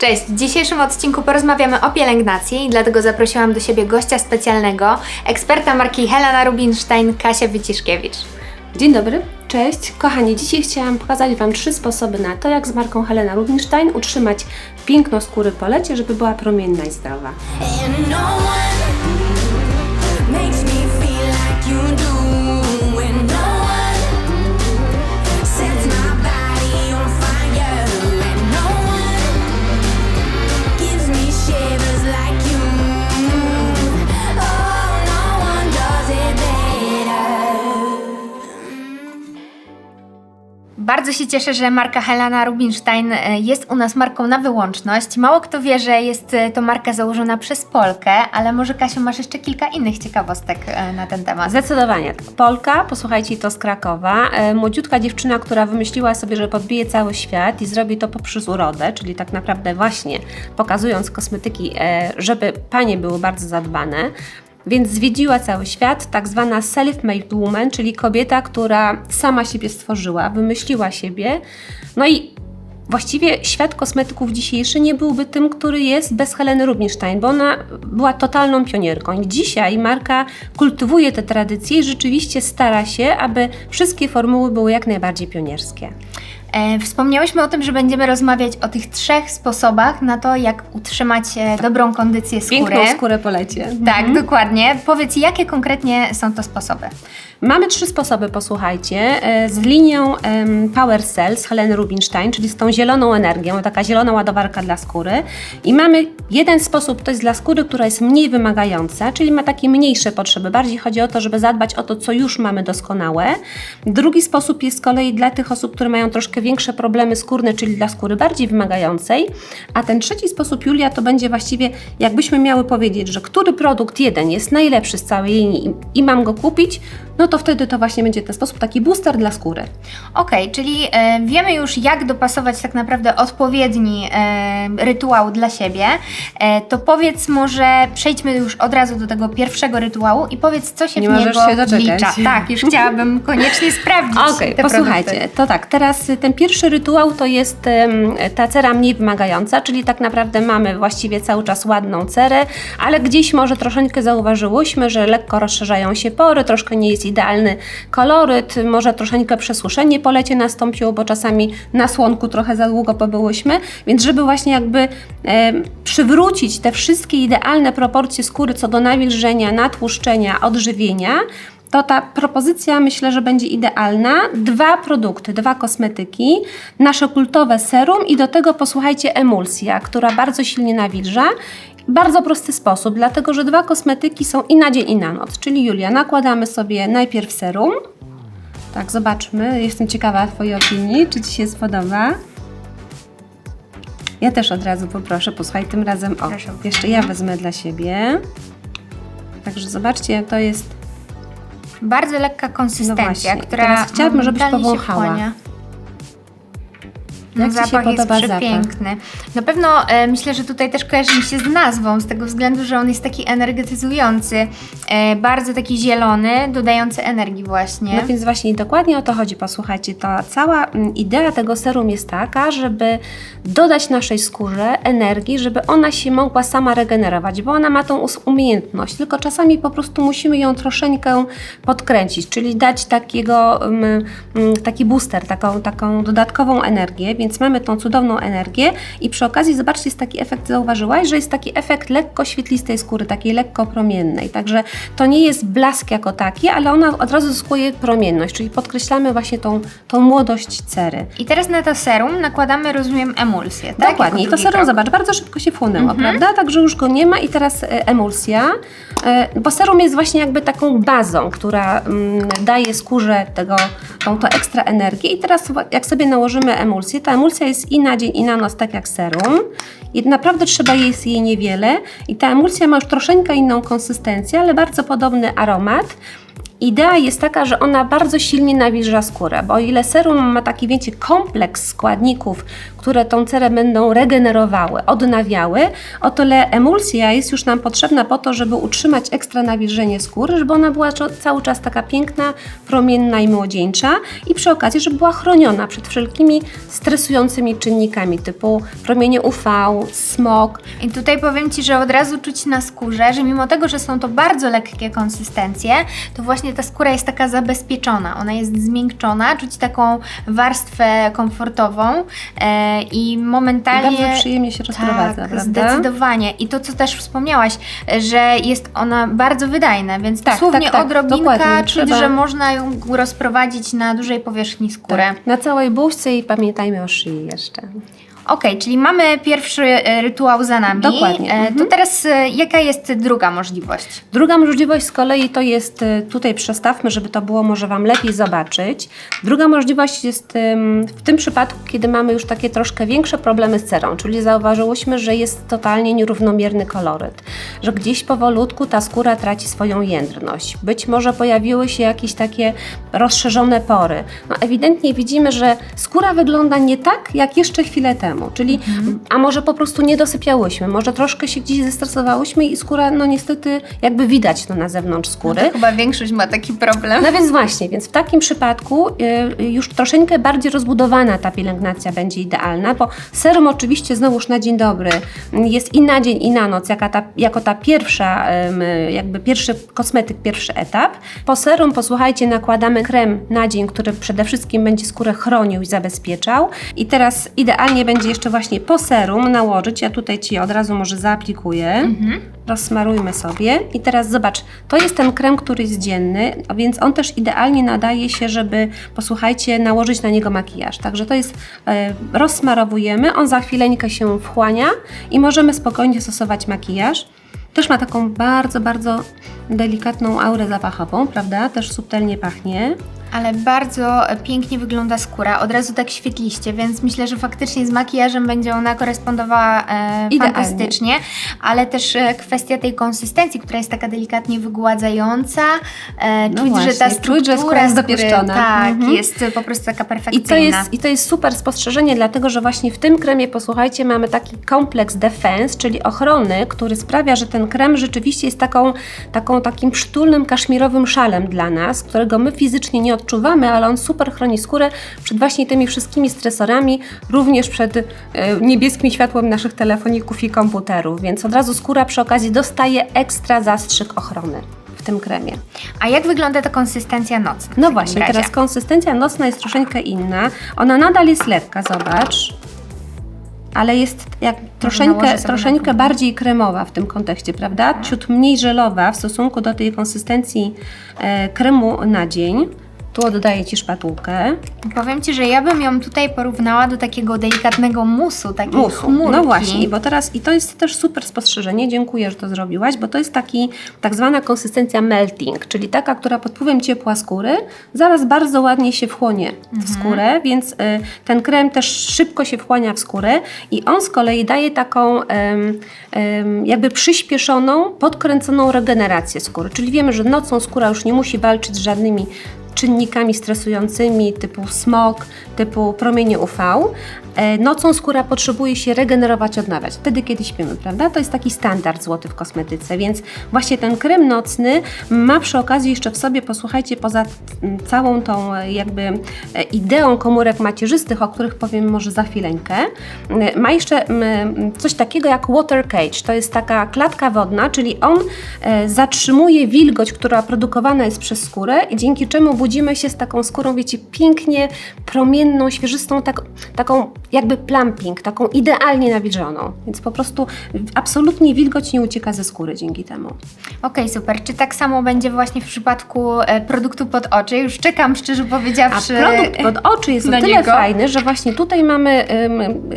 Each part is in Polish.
Cześć! W dzisiejszym odcinku porozmawiamy o pielęgnacji i dlatego zaprosiłam do siebie gościa specjalnego, eksperta marki Helena Rubinstein, Kasia Wyciszkiewicz. Dzień dobry, cześć. Kochani, dzisiaj chciałam pokazać Wam trzy sposoby na to, jak z marką Helena Rubinstein utrzymać piękno skóry po lecie, żeby była promienna i zdrowa. Bardzo się cieszę, że marka Helena Rubinstein e, jest u nas marką na wyłączność. Mało kto wie, że jest e, to marka założona przez Polkę, ale może Kasiu masz jeszcze kilka innych ciekawostek e, na ten temat. Zdecydowanie. Polka, posłuchajcie, to z Krakowa. Młodziutka dziewczyna, która wymyśliła sobie, że podbije cały świat i zrobi to poprzez urodę, czyli tak naprawdę właśnie pokazując kosmetyki, żeby panie były bardzo zadbane. Więc zwiedziła cały świat, tak zwana self-made woman, czyli kobieta, która sama siebie stworzyła, wymyśliła siebie. No i Właściwie świat kosmetyków dzisiejszy nie byłby tym, który jest bez Heleny Rubinstein, bo ona była totalną pionierką. Dzisiaj marka kultywuje te tradycje i rzeczywiście stara się, aby wszystkie formuły były jak najbardziej pionierskie. E, Wspomniałyśmy o tym, że będziemy rozmawiać o tych trzech sposobach na to, jak utrzymać e, dobrą kondycję skóry. Piękną skórę po lecie. Tak, dokładnie. Powiedz, jakie konkretnie są to sposoby? Mamy trzy sposoby, posłuchajcie. E, Z linią Power Cells Heleny Rubinstein, czyli z tą zieloną energią, taka zielona ładowarka dla skóry. I mamy jeden sposób, to jest dla skóry, która jest mniej wymagająca, czyli ma takie mniejsze potrzeby. Bardziej chodzi o to, żeby zadbać o to, co już mamy doskonałe. Drugi sposób jest z kolei dla tych osób, które mają troszkę większe problemy skórne, czyli dla skóry bardziej wymagającej. A ten trzeci sposób, Julia, to będzie właściwie, jakbyśmy miały powiedzieć, że który produkt jeden jest najlepszy z całej linii i mam go kupić, no to wtedy to właśnie będzie ten sposób, taki booster dla skóry. Okej, czyli e, wiemy już, jak dopasować tak naprawdę odpowiedni e, rytuał dla siebie. E, to powiedz może, przejdźmy już od razu do tego pierwszego rytuału i powiedz, co się Nie w możesz niego się doczekać. wlicza. Tak, już chciałabym koniecznie sprawdzić Okej, te posłuchajcie, produkty. to tak, teraz y, ten pierwszy rytuał to jest em, ta cera mniej wymagająca, czyli tak naprawdę mamy właściwie cały czas ładną cerę, ale gdzieś może troszeczkę zauważyłyśmy, że lekko rozszerzają się pory, troszkę nie jest idealny koloryt, może troszeczkę przesuszenie po lecie nastąpiło, bo czasami na słonku trochę za długo pobyłyśmy, więc żeby właśnie jakby em, przywrócić te wszystkie idealne proporcje skóry co do nawilżenia, natłuszczenia, odżywienia, to ta propozycja myślę, że będzie idealna. Dwa produkty, dwa kosmetyki, nasze kultowe serum i do tego posłuchajcie emulsja, która bardzo silnie nawilża. Bardzo prosty sposób, dlatego że dwa kosmetyki są i na dzień i na noc. Czyli Julia, nakładamy sobie najpierw serum. Tak, zobaczmy. Jestem ciekawa Twojej opinii, czy Ci się spodoba. Ja też od razu poproszę, posłuchaj tym razem. O, Proszę jeszcze ja wezmę dla siebie. Także zobaczcie, to jest Bardzo lekka konsystencja, No która teraz chciałabym, żebyś się powąchała. wchłania. No, Jak Ci się zapach podoba jest zapach? przepiękny. Na pewno e, myślę, że tutaj też kojarzy mi się z nazwą, z tego względu, że on jest taki energetyzujący, e, bardzo taki zielony, dodający energii właśnie. No więc właśnie dokładnie o to chodzi. Posłuchajcie, ta cała mm, idea tego serum jest taka, żeby dodać naszej skórze energii, żeby ona się mogła sama regenerować, bo ona ma tą umiejętność, tylko czasami po prostu musimy ją troszeczkę podkręcić, czyli dać takiego, mm, mm, taki booster, taką, taką dodatkową energię, więc mamy tą cudowną energię i przy okazji zobaczcie, jest taki efekt, zauważyłaś, że jest taki efekt lekko świetlistej skóry, takiej lekko promiennej, także to nie jest blask jako taki, ale ona od razu zyskuje promienność, czyli podkreślamy właśnie tą, tą młodość cery. I teraz na to serum nakładamy, rozumiem, emulsję, tak? Dokładnie, i to serum, krok. zobacz, bardzo szybko się wchłonęło, Mhm. prawda? Także już go nie ma i teraz e, emulsja, e, bo serum jest właśnie jakby taką bazą, która mm, daje skórze tego, tą to ekstra energię i teraz jak sobie nałożymy emulsję, ta emulsja jest i na dzień i na noc, tak jak serum. I naprawdę trzeba jest jej niewiele. I ta emulsja ma już troszeczkę inną konsystencję, ale bardzo podobny aromat idea jest taka, że ona bardzo silnie nawilża skórę, bo o ile serum ma taki, wiecie, kompleks składników, które tą cerę będą regenerowały, odnawiały, o tyle emulsja jest już nam potrzebna po to, żeby utrzymać ekstra nawilżenie skóry, żeby ona była cały czas taka piękna, promienna i młodzieńcza i przy okazji, żeby była chroniona przed wszelkimi stresującymi czynnikami typu promienie UV, smog, I tutaj powiem Ci, że od razu czuć na skórze, że mimo tego, że są to bardzo lekkie konsystencje, to właśnie ta skóra jest taka zabezpieczona. Ona jest zmiękczona, czuć taką warstwę komfortową e, i momentalnie. bardzo przyjemnie się rozprowadza, tak, prawda? zdecydowanie. I to, co też wspomniałaś, że jest ona bardzo wydajna, więc Tak, dosłownie tak, tak, odrobinka czuć, Trzeba- że można ją rozprowadzić na dużej powierzchni skóry. Tak, na całej buźce i pamiętajmy o szyi jeszcze. Okej, czyli mamy pierwszy e, rytuał za nami. Dokładnie, E, To mhm. teraz e, jaka jest druga możliwość? Druga możliwość z kolei to jest, y, tutaj przestawmy, żeby to było może Wam lepiej zobaczyć. Druga możliwość jest ym, w tym przypadku, kiedy mamy już takie troszkę większe problemy z cerą, czyli zauważyłyśmy, że jest totalnie nierównomierny koloryt, że gdzieś powolutku ta skóra traci swoją jędrność. Być może pojawiły się jakieś takie rozszerzone pory. No ewidentnie widzimy, że skóra wygląda nie tak, jak jeszcze chwilę temu, czyli a może po prostu nie dosypiałyśmy, może troszkę się gdzieś zestresowałyśmy i skóra, no niestety jakby widać to na zewnątrz skóry. To chyba większość ma taki problem. No więc właśnie, więc w takim przypadku y, już troszeczkę bardziej rozbudowana ta pielęgnacja będzie idealna, bo serum oczywiście znowuż na dzień dobry jest i na dzień i na noc, jaka ta, jako ta pierwsza, ym, jakby pierwszy kosmetyk, pierwszy etap. Po serum, posłuchajcie, nakładamy krem na dzień, który przede wszystkim będzie skórę chronił i zabezpieczał. I teraz idealnie będzie jeszcze właśnie po serum nałożyć, ja tutaj Ci od razu może zaaplikuję. Rozsmarujmy sobie i teraz zobacz, to jest ten krem, który jest dzienny, więc on też idealnie nadaje się, żeby, posłuchajcie, nałożyć na niego makijaż. Także to jest, e, rozsmarowujemy, on za chwileńkę się wchłania i możemy spokojnie stosować makijaż. Też ma taką bardzo, bardzo delikatną aurę zapachową, prawda? Też subtelnie pachnie. Ale bardzo pięknie wygląda skóra, od razu tak świetliście, więc myślę, że faktycznie z makijażem będzie ona korespondowała e, Idealnie. fantastycznie, ale też e, kwestia tej konsystencji, która jest taka delikatnie wygładzająca, e, No czuć, właśnie, że ta czuć, struktura że skóra jest dopieszczona. tak, Mhm. jest po prostu taka I perfekcyjna. to, jest, I to jest super spostrzeżenie, dlatego że właśnie w tym kremie, posłuchajcie, mamy taki kompleks defense, czyli ochrony, który sprawia, że ten krem rzeczywiście jest taką, taką, takim przytulnym, kaszmirowym szalem dla nas, którego my fizycznie nie odczuwamy, ale on super chroni skórę przed właśnie tymi wszystkimi stresorami, również przed e, niebieskim światłem naszych telefoników i komputerów, więc od razu skóra przy okazji dostaje ekstra zastrzyk ochrony w tym kremie. A jak wygląda ta konsystencja nocna? No właśnie, razie? teraz konsystencja nocna jest troszeczkę inna. Ona nadal jest lekka, zobacz. Ale jest jak nałożę troszeczkę, troszeczkę bardziej kremowa w tym kontekście, prawda? Ciut mniej żelowa w stosunku do tej konsystencji e, kremu na dzień. Tu oddaję Ci szpatułkę. Powiem Ci, że ja bym ją tutaj porównała do takiego delikatnego musu, takiej Musu. chmurki. No właśnie, bo teraz i to jest też super spostrzeżenie, dziękuję, że to zrobiłaś, bo to jest taki tak zwana konsystencja melting, czyli taka, która pod wpływem ciepła skóry zaraz bardzo ładnie się wchłonie w skórę, więc y, ten krem też szybko się wchłania w skórę i on z kolei daje taką em, em, jakby przyspieszoną, podkręconą regenerację skóry, czyli wiemy, że nocą skóra już nie musi walczyć z żadnymi czynnikami stresującymi typu smog, typu promienie UV. E, Nocą skóra potrzebuje się regenerować, odnawiać, wtedy kiedy śpimy, prawda? To jest taki standard złoty w kosmetyce, więc właśnie ten krem nocny ma przy okazji jeszcze w sobie, posłuchajcie, poza całą tą e, jakby e, ideą komórek macierzystych, o których powiem może za chwileńkę, ma jeszcze coś takiego jak water cage, to jest taka klatka wodna, czyli on zatrzymuje wilgoć, która produkowana jest przez skórę dzięki czemu budzimy się z taką skórą, wiecie, pięknie promienną, świeżystą, tak, taką jakby plumping, taką idealnie nawilżoną. Więc po prostu absolutnie wilgoć nie ucieka ze skóry dzięki temu. Okej, super. Czy tak samo będzie właśnie w przypadku e, produktu pod oczy? Już czekam, szczerze A powiedziawszy. produkt pod oczy jest o tyle niego. fajny, że właśnie tutaj mamy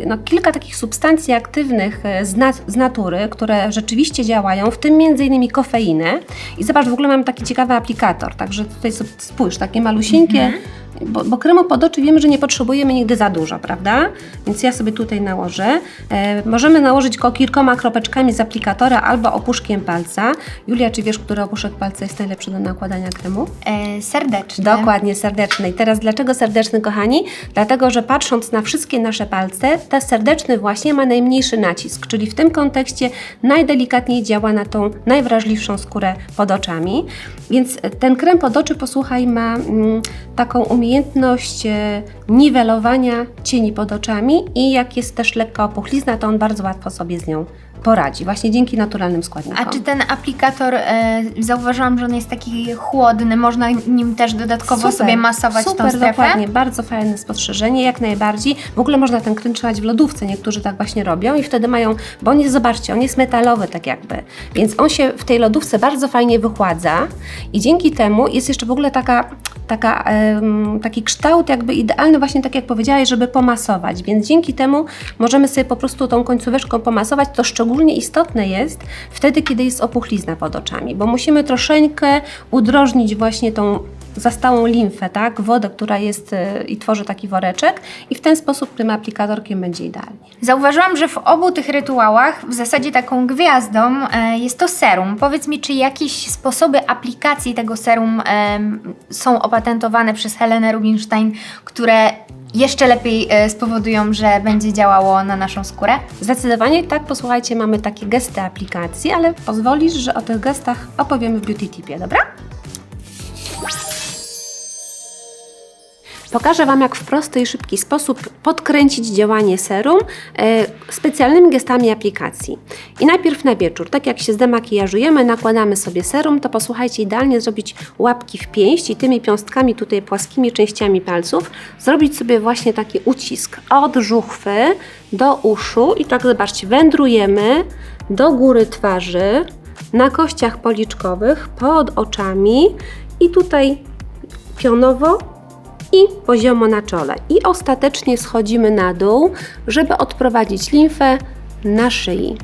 no, kilka takich substancji aktywnych e, z, nat- z natury, które rzeczywiście działają, w tym innymi kofeinę. I zobacz, w ogóle mamy taki ciekawy aplikator, także tutaj spójrz, takie malusieńkie, bo, bo kremu pod oczy wiemy, że nie potrzebujemy nigdy za dużo, prawda? Więc ja sobie tutaj nałożę. E, możemy nałożyć go kilkoma kropeczkami z aplikatora albo opuszkiem palca. Julia, czy wiesz, który opuszek palca jest najlepszy do nakładania kremu? E, serdeczny. Dokładnie, serdeczny. I teraz dlaczego serdeczny, kochani? Dlatego, że patrząc na wszystkie nasze palce, ten serdeczny właśnie ma najmniejszy nacisk, czyli w tym kontekście najdelikatniej działa na tą najwrażliwszą skórę pod oczami. Więc ten krem pod oczy, posłuchaj, ma mm, taką umiejętność e, niwelowania cieni pod oczami i jak jest też lekka opuchlizna, to on bardzo łatwo sobie z nią poradzi, właśnie dzięki naturalnym składnikom. A czy ten aplikator, e, zauważyłam, że on jest taki chłodny, można nim też dodatkowo sobie masować super, tą strefę? dokładnie, bardzo fajne spostrzeżenie, jak najbardziej. W ogóle można ten krem trzymać w lodówce, niektórzy tak właśnie robią i wtedy mają, bo jest, zobaczcie, on jest metalowy tak jakby, więc on się w tej lodówce bardzo fajnie wychładza i dzięki temu jest jeszcze w ogóle taka, taka, taki kształt jakby idealny właśnie tak jak powiedziałaś, żeby pomasować, więc dzięki temu możemy sobie po prostu tą końcóweczką pomasować, to szczególnie istotne jest wtedy, kiedy jest opuchlizna pod oczami, bo musimy troszeczkę udrożnić właśnie tą zastałą limfę, tak, wodę, która jest y, i tworzy taki woreczek i w ten sposób tym aplikatorkiem będzie idealnie. Zauważyłam, że w obu tych rytuałach w zasadzie taką gwiazdą e, jest to serum. Powiedz mi, czy jakieś sposoby aplikacji tego serum są opatentowane przez Helenę Rubinstein, które jeszcze lepiej e, spowodują, że będzie działało na naszą skórę? Zdecydowanie tak, posłuchajcie, mamy takie gesty aplikacji, ale pozwolisz, że o tych gestach opowiemy w Beauty Tipie, dobra? Pokażę Wam, jak w prosty i szybki sposób podkręcić działanie serum e, specjalnymi gestami aplikacji. I najpierw na wieczór, tak jak się zdemakijażujemy, nakładamy sobie serum, to posłuchajcie, idealnie zrobić łapki w pięść i tymi piąstkami tutaj płaskimi częściami palców zrobić sobie właśnie taki ucisk od żuchwy do uszu i tak zobaczcie, wędrujemy do góry twarzy, na kościach policzkowych, pod oczami i tutaj pionowo i poziomo na czole. I ostatecznie schodzimy na dół, żeby odprowadzić limfę na szyi.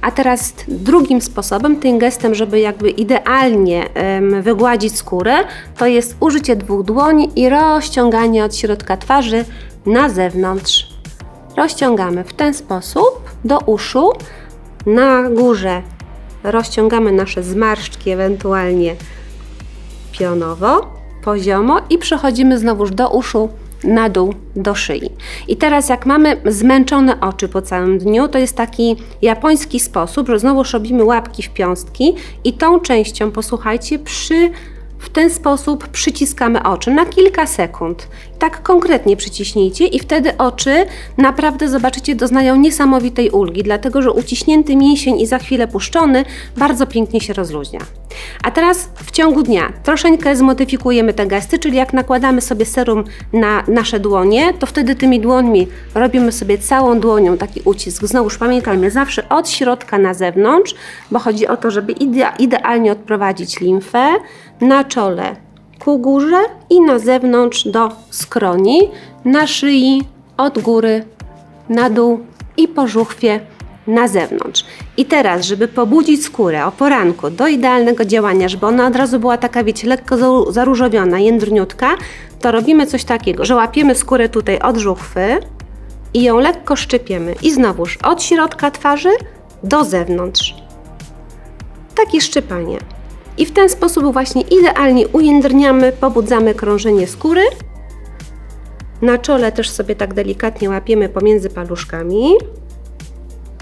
A teraz drugim sposobem, tym gestem, żeby jakby idealnie wygładzić skórę, to jest użycie dwóch dłoni i rozciąganie od środka twarzy na zewnątrz. Rozciągamy w ten sposób do uszu. Na górze rozciągamy nasze zmarszczki, ewentualnie pionowo, poziomo i przechodzimy znowuż do uszu, na dół, do szyi. I teraz jak mamy zmęczone oczy po całym dniu, to jest taki japoński sposób, że znowuż robimy łapki w piąstki i tą częścią, posłuchajcie, przy w ten sposób przyciskamy oczy na kilka sekund. Tak konkretnie przyciśnijcie i wtedy oczy naprawdę zobaczycie doznają niesamowitej ulgi, dlatego że uciśnięty mięsień i za chwilę puszczony bardzo pięknie się rozluźnia. A teraz w ciągu dnia troszeczkę zmodyfikujemy te gesty, czyli jak nakładamy sobie serum na nasze dłonie, to wtedy tymi dłońmi robimy sobie całą dłonią taki ucisk. Znowuż pamiętajmy, zawsze od środka na zewnątrz, bo chodzi o to, żeby idea, idealnie odprowadzić limfę na czole ku górze i na zewnątrz do skroni, na szyi, od góry na dół i po żuchwie na zewnątrz. I teraz, żeby pobudzić skórę o poranku do idealnego działania, żeby ona od razu była taka, wiecie, lekko zaróżowiona, jędrniutka, to robimy coś takiego, że łapiemy skórę tutaj od żuchwy i ją lekko szczypiemy. I znowuż od środka twarzy do zewnątrz. Takie szczypanie. I w ten sposób właśnie idealnie ujędrniamy, pobudzamy krążenie skóry. Na czole też sobie tak delikatnie łapiemy pomiędzy paluszkami.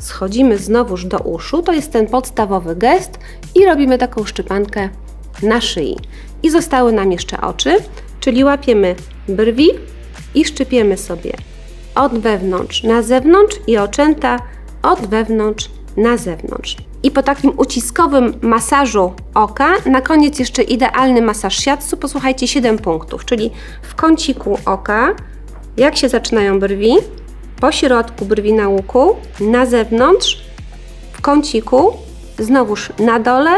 Schodzimy znowuż do uszu, to jest ten podstawowy gest i robimy taką szczypankę na szyi. I zostały nam jeszcze oczy, czyli łapiemy brwi i szczypiemy sobie od wewnątrz na zewnątrz i oczęta od wewnątrz na zewnątrz. I po takim uciskowym masażu oka, na koniec jeszcze idealny masaż shiatsu, posłuchajcie, 7 punktów, czyli w kąciku oka, jak się zaczynają brwi, po środku brwi na łuku, na zewnątrz, w kąciku, znowuż na dole,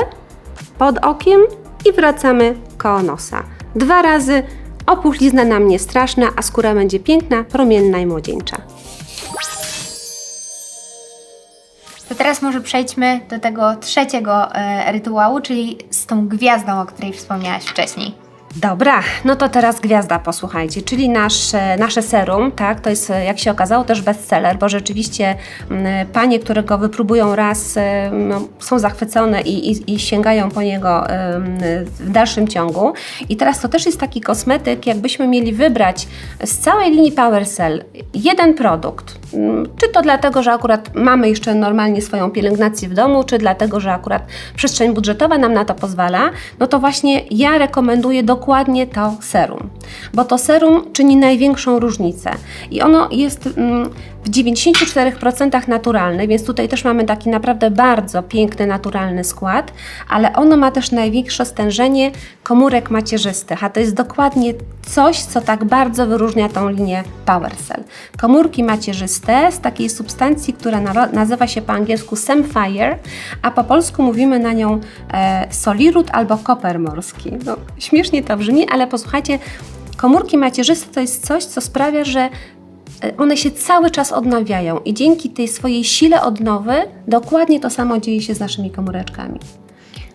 pod okiem i wracamy koło nosa. Dwa razy, opuchlizna nam nie straszna, a skóra będzie piękna, promienna i młodzieńcza. To teraz może przejdźmy do tego trzeciego e, rytuału, czyli z tą gwiazdą, o której wspomniałaś wcześniej. Dobra, no to teraz gwiazda, posłuchajcie, czyli nasze, nasze serum, tak, to jest, jak się okazało, też bestseller, bo rzeczywiście mm, panie, które go wypróbują raz, e, no, są zachwycone i, i, i sięgają po niego em, w dalszym ciągu. I teraz to też jest taki kosmetyk, jakbyśmy mieli wybrać z całej linii PowerCell jeden produkt, Mm, czy to dlatego, że akurat mamy jeszcze normalnie swoją pielęgnację w domu, czy dlatego, że akurat przestrzeń budżetowa nam na to pozwala, no to właśnie ja rekomenduję dokładnie to serum, bo to serum czyni największą różnicę i ono jest mm, w 94% naturalne, więc tutaj też mamy taki naprawdę bardzo piękny, naturalny skład, ale ono ma też największe stężenie komórek macierzystych, a to jest dokładnie coś, co tak bardzo wyróżnia tą linię PowerCell. Komórki macierzyste z takiej substancji, która na- nazywa się po angielsku Samphire, a po polsku mówimy na nią e, solirut albo koper morski. No, śmiesznie to brzmi, ale posłuchajcie, komórki macierzyste to jest coś, co sprawia, że e, one się cały czas odnawiają i dzięki tej swojej sile odnowy dokładnie to samo dzieje się z naszymi komóreczkami.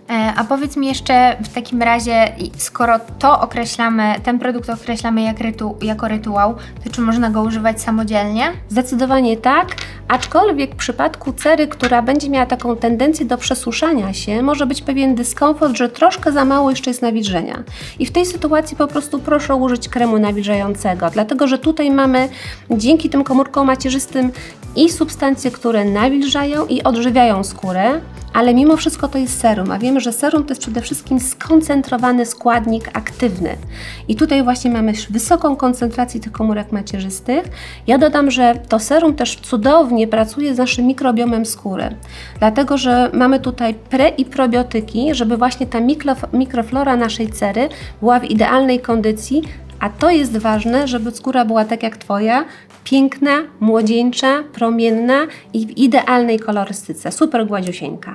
E, A powiedz mi jeszcze w takim razie, skoro to określamy, ten produkt określamy jak rytu, jako rytuał, to czy można go używać samodzielnie? Zdecydowanie tak, aczkolwiek w przypadku cery, która będzie miała taką tendencję do przesuszania się, może być pewien dyskomfort, że troszkę za mało jeszcze jest nawilżenia. I w tej sytuacji po prostu proszę użyć kremu nawilżającego, dlatego że tutaj mamy dzięki tym komórkom macierzystym i substancje, które nawilżają i odżywiają skórę, ale mimo wszystko to jest serum, a wiemy, że serum to jest przede wszystkim skoncentrowany składnik aktywny. I tutaj właśnie mamy wysoką koncentrację tych komórek macierzystych. Ja dodam, że to serum też cudownie pracuje z naszym mikrobiomem skóry, dlatego że mamy tutaj pre i probiotyki, żeby właśnie ta mikrof- mikroflora naszej cery była w idealnej kondycji, a to jest ważne, żeby skóra była tak jak Twoja, piękna, młodzieńcza, promienna i w idealnej kolorystyce, super gładziusieńka.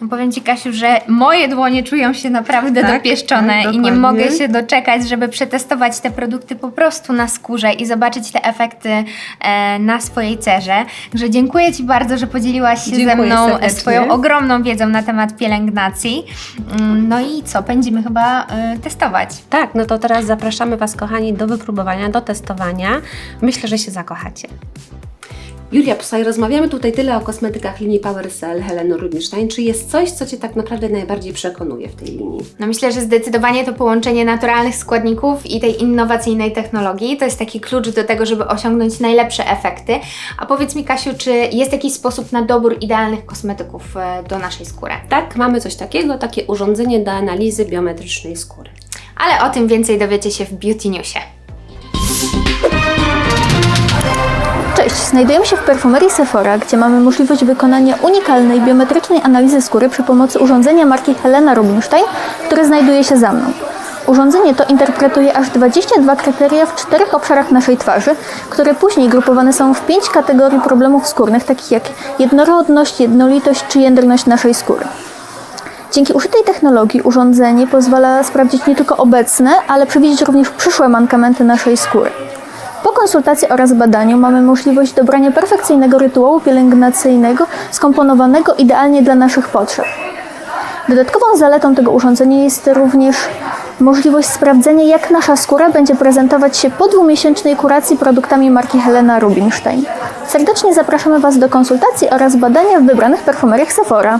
No powiem Ci, Kasiu, że moje dłonie czują się naprawdę Tak, dopieszczone tak, i nie mogę się doczekać, żeby przetestować te produkty po prostu na skórze i zobaczyć te efekty e, na swojej cerze. Także dziękuję Ci bardzo, że podzieliłaś się ze Dziękuję mną serdecznie. swoją ogromną wiedzą na temat pielęgnacji. Mm, No i co, będziemy chyba e, testować. Tak, no to teraz zapraszamy Was, kochani, do wypróbowania, do testowania. Myślę, że się zakochacie. Julia, posłuchaj, rozmawiamy tutaj tyle o kosmetykach linii PowerCell Heleny Rubinstein. Czy jest coś, co Cię tak naprawdę najbardziej przekonuje w tej linii? No myślę, że zdecydowanie to połączenie naturalnych składników i tej innowacyjnej technologii to jest taki klucz do tego, żeby osiągnąć najlepsze efekty. A powiedz mi, Kasiu, czy jest jakiś sposób na dobór idealnych kosmetyków e, do naszej skóry? Tak, mamy coś takiego, takie urządzenie do analizy biometrycznej skóry. Ale o tym więcej dowiecie się w Beauty Newsie. Cześć, znajdujemy się w perfumerii Sephora, gdzie mamy możliwość wykonania unikalnej biometrycznej analizy skóry przy pomocy urządzenia marki Helena Rubinstein, które znajduje się za mną. Urządzenie to interpretuje aż 22 kryteria w czterech obszarach naszej twarzy, które później grupowane są w pięć kategorii problemów skórnych, takich jak jednorodność, jednolitość czy jędrność naszej skóry. Dzięki użytej technologii urządzenie pozwala sprawdzić nie tylko obecne, ale przewidzieć również przyszłe mankamenty naszej skóry. Po konsultacji oraz badaniu mamy możliwość dobrania perfekcyjnego rytuału pielęgnacyjnego skomponowanego idealnie dla naszych potrzeb. Dodatkową zaletą tego urządzenia jest również możliwość sprawdzenia, jak nasza skóra będzie prezentować się po dwumiesięcznej kuracji produktami marki Helena Rubinstein. Serdecznie zapraszamy Was do konsultacji oraz badania w wybranych perfumeriach Sephora.